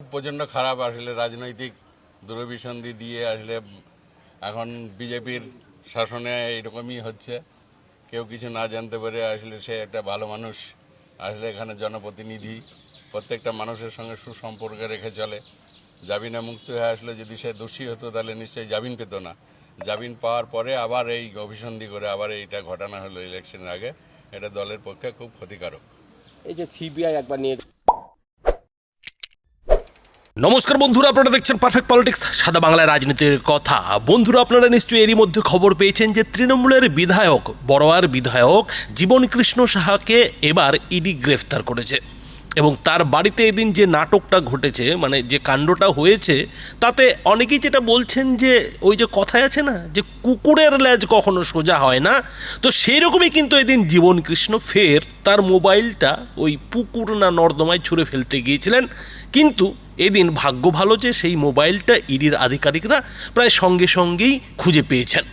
প্রচণ্ড খারাপ আসলে, রাজনৈতিক দুরভিসন্ধি দিয়ে আসলে এখন বিজেপির শাসনে এরকমই হচ্ছে। কেউ কিছু না জানতে পারে আসলে সে একটা ভালো মানুষ, আসলে এখানে জনপ্রতিনিধি, প্রত্যেকটা মানুষের সঙ্গে সুসম্পর্ক রেখে চলে। জামিনে মুক্ত হয়ে আসলে যদি সে দোষী হতো, তাহলে নিশ্চয়ই জামিন পেত না। জামিন পাওয়ার পরে আবার এই অভিসন্ধি করে আবার এইটা ঘটনা হলো ইলেকশনের আগে। এটা দলের পক্ষে খুব ক্ষতিকারক। এই যে সিবিআই একবার নিয়ে নমস্কার বন্ধুরা, আপনারা দেখছেন পারফেক্ট পলিটিক্স সাদা বাংলায় রাজনীতির কথা। বন্ধুরা, আপনারা নিশ্চয়ই এরই মধ্যে খবর পেয়েছেন যে তৃণমূলের বিধায়ক, বড়োয়ার বিধায়ক জীবন কৃষ্ণ সাহাকে এবার ইডি গ্রেফতার করেছে। এবং তার বাড়িতে এদিন যে নাটকটা ঘটেছে মানে যে কাণ্ডটা হয়েছে, তাতে অনেকেই যেটা বলছেন যে, ওই যে কথায় আছে না, যে কুকুরের ল্যাজ কখনো সোজা হয় না। তো সেই রকমই কিন্তু এদিন জীবন কৃষ্ণ ফের তার মোবাইলটা ওই পুকুর না নর্দমায় ছুঁড়ে ফেলতে গিয়েছিলেন। কিন্তু এদিন ভাগ্য ভালো যে সেই মোবাইলটা ইডির আধিকারিকরা প্রায় সঙ্গে সঙ্গেই খুঁজে পেয়েছেন।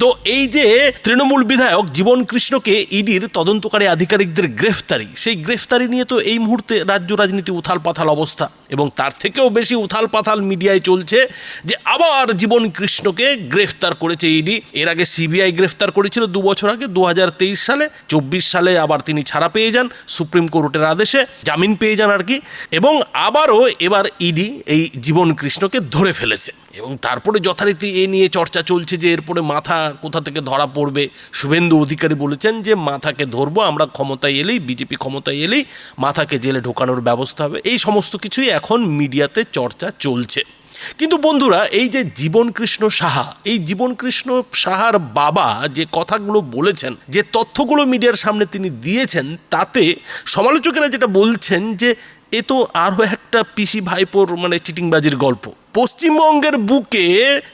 তো এই যে তৃণমূল বিধায়ক জীবন কৃষ্ণকে ইডির তদন্তকারী আধিকারিকদের গ্রেফতারি, সেই গ্রেফতারি নিয়ে তো এই মুহূর্তে রাজ্য রাজনীতি উথাল পাথাল অবস্থা এবং তার থেকেও বেশি উথাল পাথাল মিডিয়ায় চলছে যে আবার জীবন কৃষ্ণকে গ্রেফতার করেছে ইডি। এর আগে সিবিআই গ্রেফতার করেছিল দু বছর আগে দু হাজার তেইশ সালে, চব্বিশ সালে আবার তিনি ছাড়া পেয়ে যান সুপ্রিম কোর্টের আদেশে, জামিন পেয়ে যান আর কি। এবং আবারও এবার ইডি এই জীবন কৃষ্ণকে ধরে ফেলেছে। এবং তারপরে যথারীতি এ নিয়ে চর্চা চলছে যে এরপরে মাথা কোথা থেকে ধরা পড়বে। শুভেন্দু অধিকারী বলেছেন যে মাথাকে ধরবো, আমরা ক্ষমতায় এলেই, বিজেপি ক্ষমতায় এলেই মাথাকে জেলে ঢোকানোর ব্যবস্থা হবে। এই সমস্ত কিছুই এখন মিডিয়াতে চর্চা চলছে। কিন্তু বন্ধুরা, এই যে জীবন কৃষ্ণ সাহা, এই জীবন কৃষ্ণ সাহার বাবা যে কথাগুলো বলেছেন, যে তথ্যগুলো মিডিয়ার সামনে তিনি দিয়েছেন, তাতে সমালোচকেরা যেটা বলছেন যে, এ তো আরও একটা পিসি ভাইপোর মানে চিটিংবাজির গল্প। পশ্চিমবঙ্গের বুকে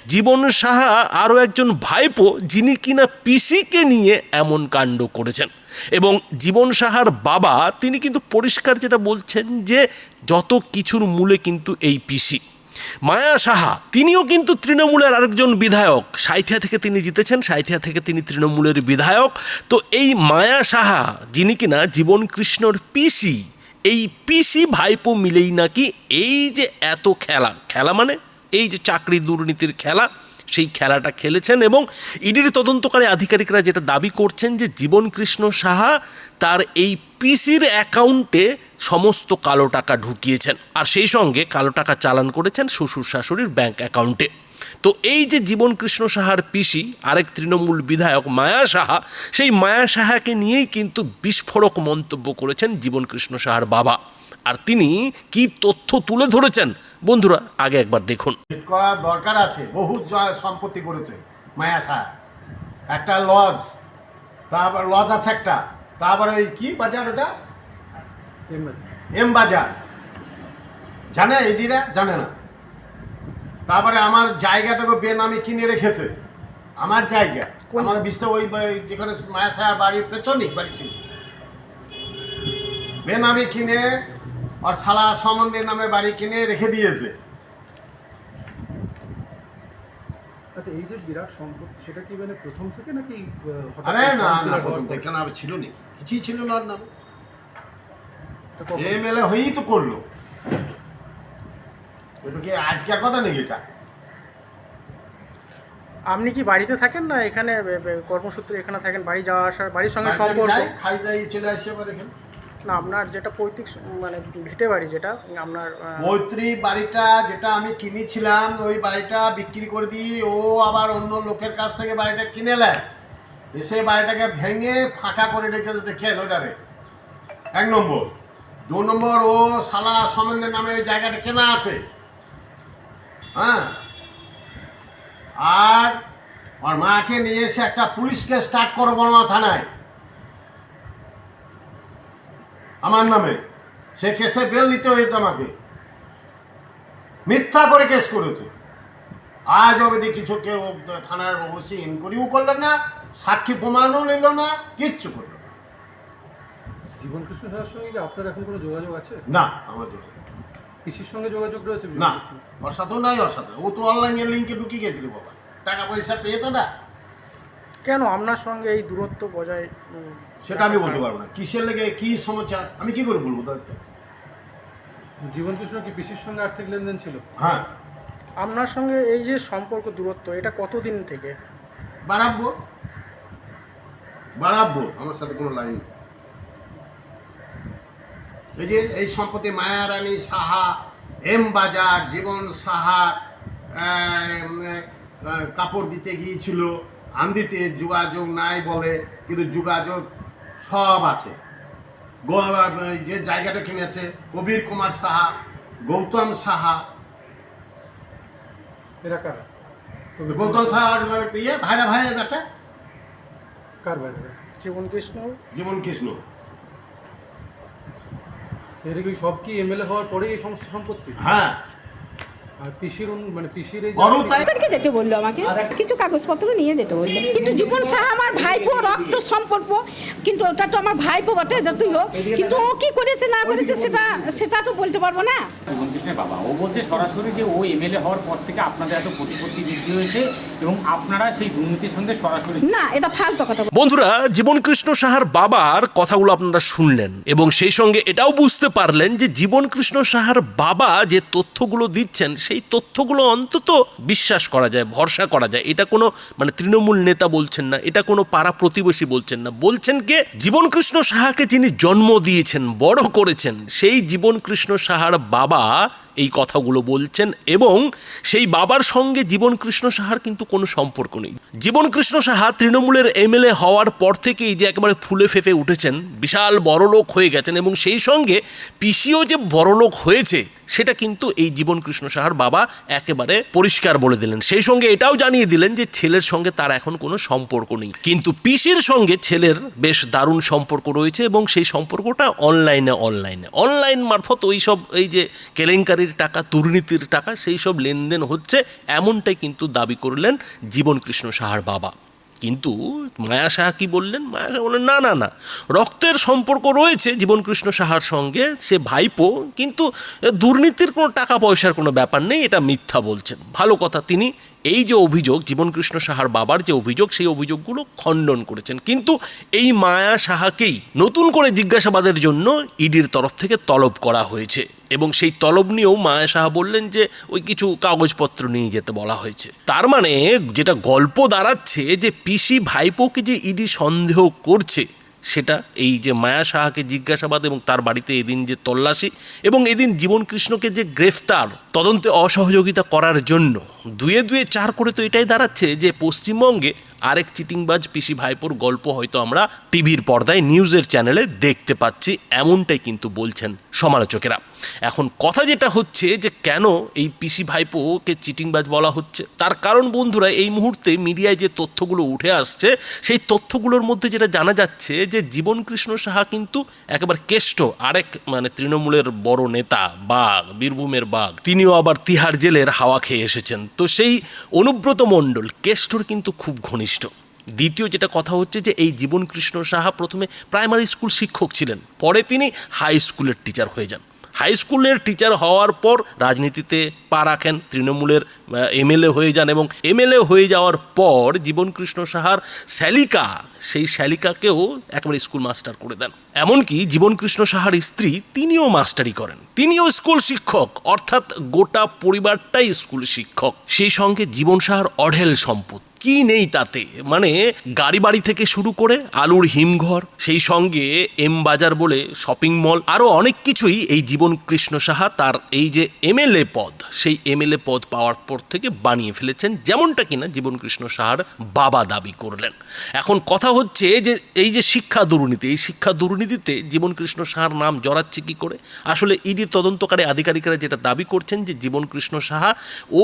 জীবন সাহা আরও একজন ভাইপো যিনি কিনা পিসিকে নিয়ে এমন কাণ্ড করেছেন। এবং জীবন সাহার বাবা তিনি কিন্তু পরিষ্কার যেটা বলছেন যে যত কিছুর মূলে কিন্তু এই পিসি। মায়া সাহা, তিনিও কিন্তু তৃণমূলের আরেকজন বিধায়ক। সাঁথিয়া থেকে তিনি জিতেছেন সাঁথিয়া থেকে তিনি তৃণমূলের বিধায়ক। তো এই মায়া সাহা, যিনি কিনা জীবন কৃষ্ণর পিসি এই পিসি ভাইপো মিলেই নাকি এই যে এত খেলা। খেলা মানে? এই যে চাকরি দুর্নীতির খেলা, সেই খেলাটা খেলেছেন এবং ইডির তদন্তকারী আধিকারিকরা যেটা দাবি করছেন যে জীবন কৃষ্ণ সাহা তার এই পিসির অ্যাকাউন্টে সমস্ত কালো টাকা ঢুকিয়েছেন। আর সেই সঙ্গে কালো টাকা চালান করেছেন শ্বশুর শাশুড়ির ব্যাংক অ্যাকাউন্টে। তো এই যে জীবন কৃষ্ণ সাহার পিসি আরেক তৃণমূল বিধায়ক মায়া সাহা সেই মায়া সাহাকে নিয়েই কিন্তু বিস্ফোরক মন্তব্য করেছেন জীবন কৃষ্ণ সাহার বাবা। আর তিনি কি তথ্য তুলে ধরেছেন? বন্ধুরা আগে একবার দেখুন। করার দরকার আছে বহু সম্পত্তি করেছে মায়া সাহা। একটা লজ তারপর লজ আছে একটা তারপরে ওই কি বাজার ওটা? এম বাজার। জানে এডিরা জানে না। তারপরে আমার জায়গাটাকে বেনামে কিনে রেখেছে। আমার জায়গা। আমার বিস্তার ওই যেখানে মায়া শাহ বাড়ির পেছনেই বাড়ি ছিল। বেনামে কিনে আর সালা সম্বন্ধের নামে বাড়ি কিনে রেখে দিয়েছে। আচ্ছা এই যে বিরাট সম্পত্তি সেটা কি মানে প্রথম থেকে নাকি আরে না councillor না হওয়ার প্রথম থেকে না ছিল নাকি? কিছুই ছিল না নামে? এমএলএ হয়েই তো করল। এটা কি আজকের কথা নাকি এটা? আপনি কি বাড়িতে থাকেন না এখানে কর্মসূত্রে এখানে থাকেন? বাড়ি যাওয়া আসার বাড়ির সঙ্গে সম্পর্ক? খাই দাই চলে আসি আবার এখানে। না আপনার যেটা পৈতৃক মানে ভিটে বাড়ি যেটা আপনার মৈত্রী বাড়িটা যেটা আমি কিনেছিলাম ওই বাড়িটা বিক্রি করে দিই। ও আবার অন্য লোকের কাছ থেকে বাড়িটা কিনে নেয়। এসে বাড়িটাকে ভেঙে ফাঁকা করে রেখে দেখে এলো যাবে এক নম্বর। দু নম্বর ও সালা সম্বন্ধের নামে ওই জায়গাটা কেনা আছে। হ্যাঁ? আর ওর মাকে নিয়ে এসে একটা পুলিশকে স্টার্ট করো বর্মা থানায়। আমার নামে। সে কেসে বেল নিতে হয়েছে আমাকে। মিথ্যা করে কেস করেছে। আজ অবধি কিছু কেউ থানার ওসি ইনকোয়ারিও করলেন না সাক্ষী প্রমাণও নিল না কিচ্ছু করল না। জীবন কৃষ্ণ সঙ্গে আপনার এখন কোনো যোগাযোগ আছে? না আমার জন্য পিসির সঙ্গে যোগাযোগ রয়েছে না সাথেও নাই ওর সাথে ও তো অনলাইনের লিঙ্কে ঢুকে গেছিল বাবা। টাকা পয়সা পেয়ে তো না। কেন? আপনার সঙ্গে এই দূরত্ব বজায় সেটা আমি বলতে পারব না। কিসের লেগে কি সমস্যা? আমি কি করে বলব দায়িত্ব জীবন কৃষ্ণ কি পিসির সঙ্গে আর্থিক লেনদেন ছিল? হ্যাঁ। আপনার সঙ্গে এই যে সম্পর্ক দূরত্ব এটা কতদিন থেকে? বাড়াবো। বাড়াবো। আমার সাথে কোনো লাইন নেই। এই যে এই সম্পত্তি মায়ারানী সাহা এম বাজার জীবন সাহা কাপড় দিতে গিয়েছিল আন্দিতে যোগাযোগ নাই বলে কিন্তু যোগাযোগ সব আছে। যে জায়গাটা কিনেছে কবির কুমার সাহা গৌতম সাহা। গৌতম সাহার ইয়ে ভাইরা ভাইয়ের বেটা? কার জীবন কৃষ্ণ। জীবন কৃষ্ণ। কি সব কি এমএলএ হওয়ার পরেই এই সমস্ত সম্পত্তি? হ্যাঁ আর পিসির মানে পিসির এই তাদেরকে যেতে বলল আমাকে। কিছু কাগজপত্র নিয়ে যেতে বলল। কিন্তু জীবন সাহা আমার ভাইপো রক্ত সম্পর্ক। কিন্তু ওটা তো আমার ভাইপো বটে যতই হোক। কিন্তু ও কি করেছে না করেছে সেটা সেটা তো বলতে পারব না। কৃষ্ণের বাবা ও বলছে সরাসরি যে ও এমএলএ হওয়ার পর থেকে আপনাদের এত প্রতিপত্তি বৃদ্ধি হয়েছে এবং আপনারা সেই দুর্নীতির সঙ্গে সরাসরি না এটা ফালতু কথা বন্ধুরা জীবন কৃষ্ণ সাহার বাবার কথাগুলো আপনারা শুনলেন এবং সেই সঙ্গে এটাও বুঝতে পারলেন যে জীবন কৃষ্ণ সাহার বাবা যে তথ্যগুলো দিচ্ছেন সেই তথ্যগুলো অন্তত বিশ্বাস করা যায়, ভরসা করা যায়। এটা কোনো মানে তৃণমূল নেতা বলছেন না, এটা কোনো পাড়া প্রতিবেশী বলছেন না। বলছেন কে? জীবন কৃষ্ণ সাহাকে যিনি জন্ম দিয়েছেন, বড় করেছেন, সেই জীবন কৃষ্ণ সাহার বাবা এই কথাগুলো বলছেন এবং সেই বাবার সঙ্গে জীবন কৃষ্ণ সাহার কিন্তু কোনো সম্পর্ক নেই। জীবনকৃষ্ণ সাহা তৃণমূলের এমএলএ হওয়ার পর থেকেই যে একেবারে ফুলে ফেপে উঠেছেন, বিশাল বড়লোক হয়ে গেছেন এবং সেই সঙ্গে পিসিও যে বড়লোক হয়েছে, সেটা কিন্তু এই জীবন কৃষ্ণ সাহার বাবা একেবারে পরিষ্কার বলে দিলেন। সেই সঙ্গে এটাও জানিয়ে দিলেন যে ছেলের সঙ্গে তার এখন কোনো সম্পর্ক নেই। কিন্তু পিসির সঙ্গে ছেলের বেশ দারুণ সম্পর্ক রয়েছে এবং সেই সম্পর্কটা অনলাইনে অনলাইনে। অনলাইন মারফত ওই সব এই যে কেলেঙ্কারির টাকা, দুর্নীতির টাকা সেই সব লেনদেন হচ্ছে, এমনটাই কিন্তু দাবি করলেন জীবন কৃষ্ণ সাহার বাবা। কিন্তু মায়া সাহা কী বললেন? মায়া সাহা বললেন, না না না, রক্তের সম্পর্ক রয়েছে জীবনকৃষ্ণ সাহার সঙ্গে, সে ভাইপো, কিন্তু দুর্নীতির কোনো টাকা পয়সার কোনো ব্যাপার নেই, এটা মিথ্যা বলছেন। ভালো কথা, তিনি এই যে অভিযোগ, জীবনকৃষ্ণ সাহার বাবার যে অভিযোগ, সেই অভিযোগগুলো খণ্ডন করেছেন। কিন্তু এই মায়া সাহাকেই নতুন করে জিজ্ঞাসাবাদের জন্য ইডির তরফ থেকে তলব করা হয়েছে এবং সেই তলব নিয়েও মায়া সাহা বললেন যে, ওই কিছু কাগজপত্র নিয়ে যেতে বলা হয়েছে। তার মানে যেটা গল্প দাঁড়াচ্ছে যে, পিসি ভাইপোকে যে ইডি সন্দেহ করছে সেটা এই যে মায়া সাহাকে জিজ্ঞাসাবাদ এবং তার বাড়িতে এদিন যে তল্লাশি এবং এদিন জীবন কৃষ্ণকে যে গ্রেফতার, তদন্তে অসহযোগিতা করার জন্য। দুয়ে দুয়ে চার করে তো এটাই দাঁড়াচ্ছে যে পশ্চিমবঙ্গে আরেক চিটিংবাজ পিসি ভাইপোর গল্প হয়তো আমরা টিভির পর্দায়, নিউজের চ্যানেলে দেখতে পাচ্ছি, এমনটাই কিন্তু বলছেন সমালোচকেরা। এখন কথা যেটা হচ্ছে যে কেন এই পিসি ভাইপোকে চিটিংবাজ বলা হচ্ছে, তার কারণ বন্ধুরা এই মুহূর্তে মিডিয়ায় যে তথ্যগুলো উঠে আসছে, সেই তথ্যগুলোর মধ্যে যেটা জানা যাচ্ছে যে জীবন কৃষ্ণ সাহা কিন্তু একেবারে কেষ্ট, আরেক মানে তৃণমূলের বড় নেতা, বাঘ, বীরভূমের বাঘ, তিনিও আবার তিহার জেলের হাওয়া খেয়ে এসেছেন। তো সেই অনুব্রত মণ্ডল, কেষ্টর কিন্তু খুব ঘনিষ্ঠ। দ্বিতীয় যেটা কথা হচ্ছে যে এই জীবন কৃষ্ণ সাহা প্রথমে প্রাইমারি স্কুল শিক্ষক ছিলেন, পরে তিনি হাই স্কুলের টিচার হয়ে যান। হাই স্কুলের টিচার হওয়ার পর রাজনীতিতে পা রাখেন, তৃণমূলের এমএলএ হয়ে যান এবং এমএলএ হয়ে যাওয়ার পর জীবনকৃষ্ণ সাহার শ্যালিকা, সেই শ্যালিকাকেও একেবারে স্কুল মাস্টার করে দেন। এমনকি জীবনকৃষ্ণ সাহার স্ত্রী তিনিও মাস্টারি করেন। তিনিও স্কুল শিক্ষক, অর্থাৎ গোটা পরিবারটাই স্কুল শিক্ষক। সেই সঙ্গে জীবন সাহার অঢেল সম্পদ কি নেই তাতে? মানে গাড়ি বাড়ি থেকে শুরু করে আলুর হিমঘর, সেই সঙ্গে এম বাজার বলে শপিং মল আরও অনেক কিছুই এই জীবন কৃষ্ণ সাহা তার এই যে এমএলএ পদ, সেই এমএলএ পদ পাওয়ার পর থেকে বানিয়ে ফেলেছেন যেমনটা কিনা জীবন কৃষ্ণ সাহার বাবা দাবি করলেন। এখন কথা হচ্ছে যে এই যে শিক্ষা দুর্নীতি, এই শিক্ষা দুর্নীতিতে জীবন কৃষ্ণ সাহার নাম জড়াচ্ছে কি করে? আসলে ইডির তদন্তকারী আধিকারিকরা যেটা দাবি করছেন যে জীবন কৃষ্ণ সাহা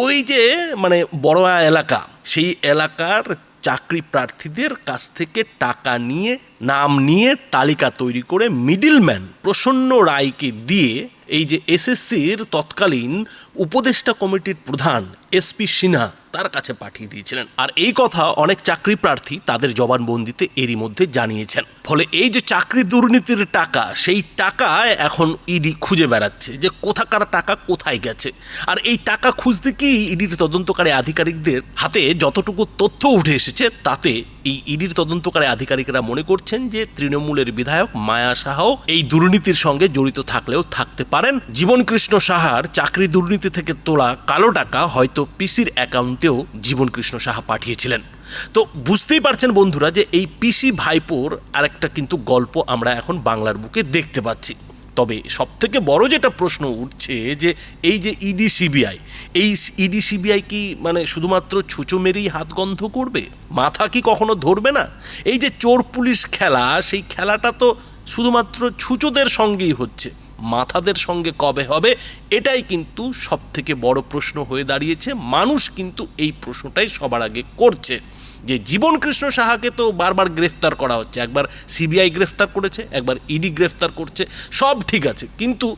ওই যে মানে বড়োয়া এলাকা সেই এলাকার চাকরি প্রার্থীদের কাছ থেকে টাকা নিয়ে, নাম নিয়ে তালিকা তৈরি করে মিডিলম্যান প্রসন্ন রায়কে দিয়ে এই যে এসএসসির তৎকালীন উপদেষ্টা কমিটির প্রধান এসপি সিনহা তার কাছে পাঠিয়ে দিয়েছিলেন। আর এই কথা অনেক চাকরি প্রার্থী তাদের জবানবন্দিতে এরই মধ্যে জানিয়েছেন। ফলে এই যে চাকরি দুর্নীতির টাকা, সেই টাকা এখন ইডি খুঁজে বেড়াচ্ছে যে কোথাকার টাকা কোথায় গেছে। আর এই টাকা খুঁজতে কি ইডির তদন্তকারী আধিকারিকদের হাতে যতটুকু তথ্য উঠে এসেছে, তাতে এই ইডির তদন্তকারী আধিকারিকরা মনে করছেন যে তৃণমূলের বিধায়ক মায়া সাহাও এই দুর্নীতির সঙ্গে জড়িত থাকলেও থাকতে পারেন। জীবনকৃষ্ণ সাহার চাকরি দুর্নীতি থেকে তোলা কালো টাকা হয়তো পিসির অ্যাকাউন্টেও জীবনকৃষ্ণ সাহা পাঠিয়েছিলেন। তো বুঝতেই পারছেন বন্ধুরা যে এই পিসি ভাইপোর আরেকটা কিন্তু গল্প আমরা এখন বাংলার বুকে দেখতে পাচ্ছি। তবে সব থেকে বড় যেটা প্রশ্ন উঠছে যে এই যে ইডি সিবিআই, এই ইডি সিবিআই কি মানে শুধুমাত্র ছুঁচো মেরেই হাত গন্ধ করবে? মাথা কি কখনো ধরবে না? এই যে চোর পুলিশ খেলা, সেই খেলাটা তো শুধুমাত্র ছুঁচোদের সঙ্গেই হচ্ছে। মাথাদের সঙ্গে কবে হবে, এটাই কিন্তু সব থেকে বড় প্রশ্ন হয়ে দাঁড়িয়েছে। মানুষ কিন্তু এই প্রশ্নটাই সবার আগে করছে। যে জীবন কৃষ্ণ সাহাকে তো বারবার গ্রেফতার করা হচ্ছে। একবার সিবিআই গ্রেফতার করেছে, একবার ইডি গ্রেফতার করছে, সব ঠিক আছে। কিন্তু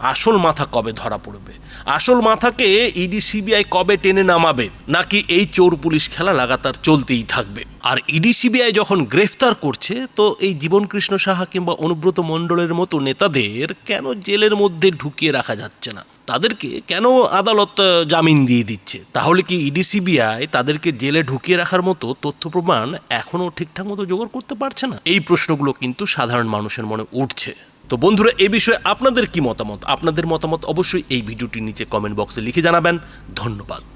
আসল মাথা কবে ধরা পড়বে? আসল মাথাকে ইডি সিবিআই কবে টেনে নামাবে? নাকি এই চোর পুলিশ খেলা লাগাতার চলতেই থাকবে? আর ইডি সিবিআই যখন গ্রেফতার করছে, তো এই জীবন কৃষ্ণ সাহা কিংবা অনুব্রত মণ্ডলের মতো নেতাদের কেন জেলের মধ্যে ঢুকিয়ে রাখা যাচ্ছে না? তাদেরকে কেন আদালত জামিন দিয়ে দিচ্ছে? তাহলে কি ইডি সিবিআই তাদেরকে জেলে ঢুকিয়ে রাখার মতো তথ্য প্রমাণ এখনও ঠিকঠাক মতো জোগাড় করতে পারছে না? এই প্রশ্নগুলো কিন্তু সাধারণ মানুষের মনে উঠছে। তো বন্ধুরা, এ বিষয়ে আপনাদের কি মতামত? আপনাদের মতামত অবশ্যই এই ভিডিওটির নিচে কমেন্ট বক্সে লিখে জানাবেন। ধন্যবাদ।